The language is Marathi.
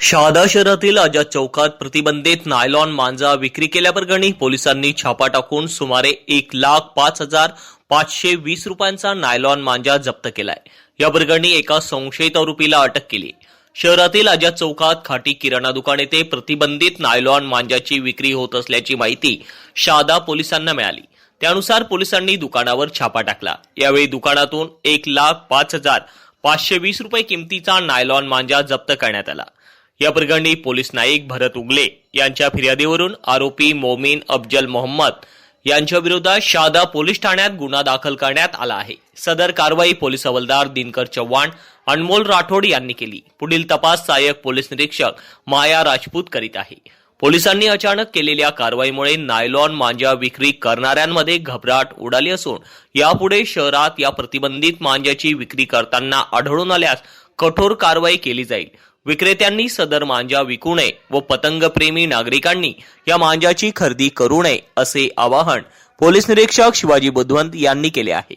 शहादा शहरातील आझाद चौकात प्रतिबंधित नायलॉन मांजा विक्री केल्याप्रकरणी पोलिसांनी छापा टाकून सुमारे एक लाख पाच हजार पाचशे वीस रुपयांचा नायलॉन मांजा जप्त केलाय. या प्रकरणी एका संशयित आरोपीला अटक केली. शहरातील आझाद चौकात खाटी किराणा दुकान येथे प्रतिबंधित नायलॉन मांजाची विक्री होत असल्याची माहिती शहादा पोलिसांना मिळाली. त्यानुसार पोलिसांनी दुकानावर छापा टाकला. यावेळी दुकानातून एक लाख पाच हजार पाचशे वीस रुपये किमतीचा नायलॉन मांजा जप्त करण्यात आला. या प्रकरणी पोलीस नाईक भरत उगले यांच्या फिर्यादीवरून आरोपी मोमीन अफजल मोहम्मद यांच्या विरोधात शहादा पोलीस ठाण्यात गुन्हा दाखल करण्यात आला आहे. सदर कारवाई पोलीस हवालदार दिनकर चव्हाण अनमोल राठोड यांनी केली. पुढील तपास सहाय्यक पोलीस निरीक्षक माया राजपूत करीत आहे. पोलिसांनी अचानक केलेल्या कारवाईमुळे नायलॉन मांजा विक्री करणाऱ्यांमध्ये घबराट उडाली असून यापुढे शहरात या प्रतिबंधित मांजाची विक्री करताना आढळून आल्यास कठोर कारवाई केली जाईल. विक्रेत्यांनी सदर मांजा विकू नये व पतंगप्रेमी नागरिकांनी या मांजाची खरेदी करू नये असे आवाहन पोलीस निरीक्षक शिवाजी बुधवंत यांनी केले आहे.